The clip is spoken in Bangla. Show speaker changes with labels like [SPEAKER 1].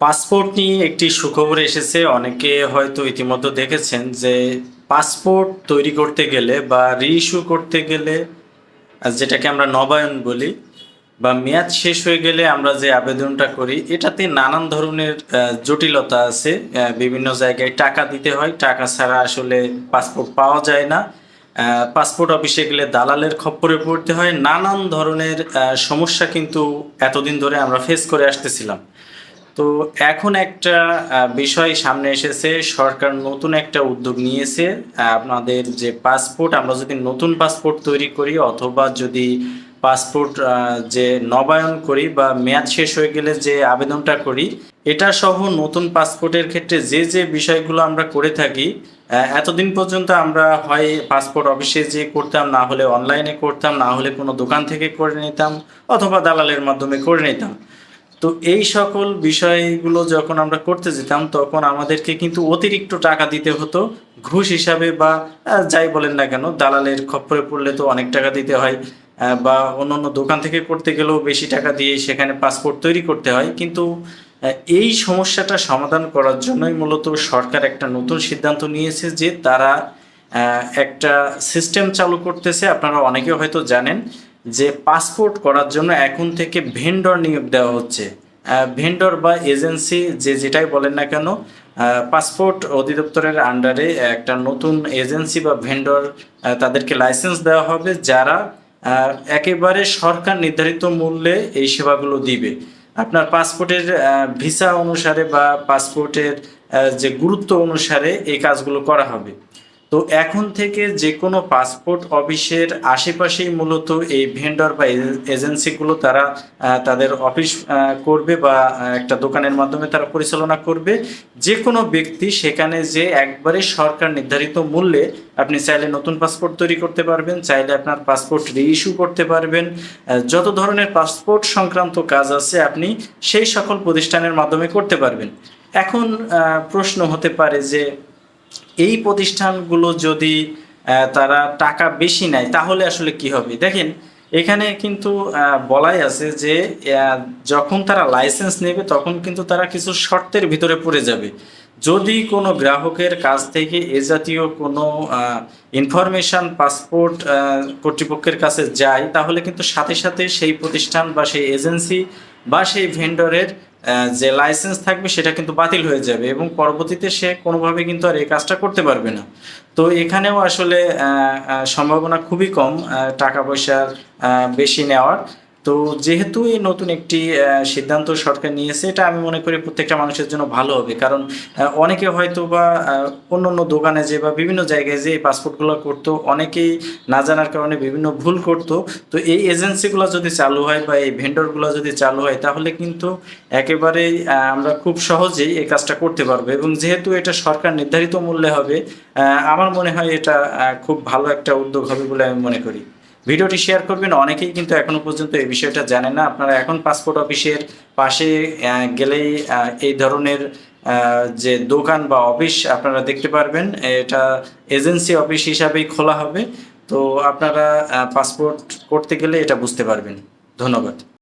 [SPEAKER 1] পাসপোর্ট নিয়ে একটি সুখবর এসেছে। অনেকে হয়তো ইতিমধ্যে দেখেছেন যে পাসপোর্ট তৈরি করতে গেলে বা রিইস্যু করতে গেলে যেটাকে আমরা নবায়ন বলি, বা মেয়াদ শেষ হয়ে গেলে আমরা যে আবেদনটা করি, এটাতে নানান ধরনের জটিলতা আছে। বিভিন্ন জায়গায় টাকা দিতে হয়। টাকা ছাড়া আসলে পাসপোর্ট পাওয়া যায় না। পাসপোর্ট অফিসে গেলে দালালের খপ্পরে পড়তে হয়। নানান ধরনের সমস্যা কিন্তু এতদিন ধরে আমরা ফেস করে আসতেছিলাম। তো এখন একটা বিষয় সামনে এসেছে, সরকার নতুন একটা উদ্যোগ নিয়েছে আপনাদের যে পাসপোর্ট, আমরা যদি নতুন পাসপোর্ট তৈরি করি অথবা যদি পাসপোর্ট যে নবায়ন করি বা মেয়াদ শেষ হয়ে গেলে যে আবেদনটা করি, এটা সহ নতুন পাসপোর্টের ক্ষেত্রে যে যে বিষয়গুলো আমরা করে থাকি এতদিন পর্যন্ত আমরা হয় পাসপোর্ট অফিসে যে করতাম, না হলে অনলাইনে করতাম, না হলে কোনো দোকান থেকে করে নিতাম অথবা দালালের মাধ্যমে করে নিতাম। তো এই সকল বিষয়গুলো যখন আমরা করতে যেতাম, তখন আমাদেরকে কিন্তু অতিরিক্ত টাকা দিতে হতো। ঘুষ হিসাবে বা যাই বলেন না কেন, দালালের খপ্পরে পড়লে তো অনেক টাকা দিতে হয় বা অন্য অন্য দোকান থেকে করতে গেলেও বেশি টাকা দিয়ে সেখানে পাসপোর্ট তৈরি করতে হয়। কিন্তু এই সমস্যাটা সমাধান করার জন্যই মূলত সরকার একটা নতুন সিদ্ধান্ত নিয়েছে যে তারা একটা সিস্টেম চালু করতেছে। আপনারা অনেকে হয়তো জানেন যে পাসপোর্ট করার জন্য এখন থেকে ভেন্ডর নিয়োগ দেওয়া হচ্ছে। ভেন্ডর বা এজেন্সি যে যেটাই বলেন না কেন পাসপোর্ট অধিদপ্তরের আন্ডারে একটা নতুন এজেন্সি বা ভেন্ডর তাদেরকে লাইসেন্স দেওয়া হবে যারা একেবারে সরকার নির্ধারিত মূল্যে এই সেবাগুলো দিবে। আপনার পাসপোর্টের ভিসা অনুসারে বা পাসপোর্টের যে গুরুত্ব অনুসারে এই কাজগুলো করা হবে। তো এখন থেকে যে কোনো পাসপোর্ট অফিসের আশেপাশেই মূলত এই ভেন্ডর বা এজে- এজেন্সিগুলো তারা তাদের অফিস করবে বা একটা দোকানের মাধ্যমে তারা পরিচালনা করবে। যে কোনো ব্যক্তি সেখানে যে একবারে সরকার নির্ধারিত মূল্যে আপনি চাইলে নতুন পাসপোর্ট তৈরি করতে পারবেন, চাইলে আপনার পাসপোর্ট রিইস্যু করতে পারবেন। যত ধরনের পাসপোর্ট সংক্রান্ত কাজ আছে আপনি সেই সকল প্রতিষ্ঠানের মাধ্যমে করতে পারবেন। এখন প্রশ্ন হতে পারে যে এই প্রতিষ্ঠানগুলো যদি তারা টাকা বেশি নেয়, তাহলে আসলে কি হবে? দেখেন, এখানে কিন্তু বলাই আছে যে যখন তারা লাইসেন্স নেবে, তখন কিন্তু তারা কিছু শর্তের ভিতরে পড়ে যাবে। যদি কোনো গ্রাহকের কাছ থেকে এ জাতীয় কোনো ইনফরমেশন পাসপোর্ট কর্তৃপক্ষের কাছে যায়, তাহলে কিন্তু সাথে সাথে সেই প্রতিষ্ঠান বা সেই এজেন্সি বা সেই ভেন্ডরের যে লাইসেন্স থাকবে সেটা কিন্তু বাতিল হয়ে যাবে এবং পরবর্তীতে সে কোনোভাবে কিন্তু আর এই কাজটা করতে পারবে না। তো এখানেও আসলে সম্ভাবনা খুবই কম টাকা পয়সার বেশি নেওয়ার। তো যেহেতু এই নতুন একটি সিদ্ধান্ত সরকার নিয়েছে, এটা আমি মনে করি প্রত্যেকটা মানুষের জন্য ভালো হবে। কারণ অনেকে হয়তো বা অন্য অন্য দোকানে যে বা বিভিন্ন জায়গায় যে এই পাসপোর্টগুলো করতো, অনেকেই না জানার কারণে বিভিন্ন ভুল করতো। তো এই এজেন্সিগুলো যদি চালু হয় বা এই ভেন্ডরগুলো যদি চালু হয়, তাহলে কিন্তু একেবারেই আমরা খুব সহজেই এই কাজটা করতে পারব। এবং যেহেতু এটা সরকার নির্ধারিত মূল্যে হবে আমার মনে হয় এটা খুব ভালো একটা উদ্যোগ হবে বলে আমি মনে করি। ভিডিওটি শেয়ার করবেন। অনেকেই কিন্তু এখনও পর্যন্ত এই বিষয়টা জানে না। আপনারা এখন পাসপোর্ট অফিসের পাশে গেলেই এই ধরনের যে দোকান বা অফিস আপনারা দেখতে পারবেন। এটা এজেন্সি অফিস হিসাবেই খোলা হবে। তো আপনারা পাসপোর্ট করতে গেলে এটা বুঝতে পারবেন। ধন্যবাদ।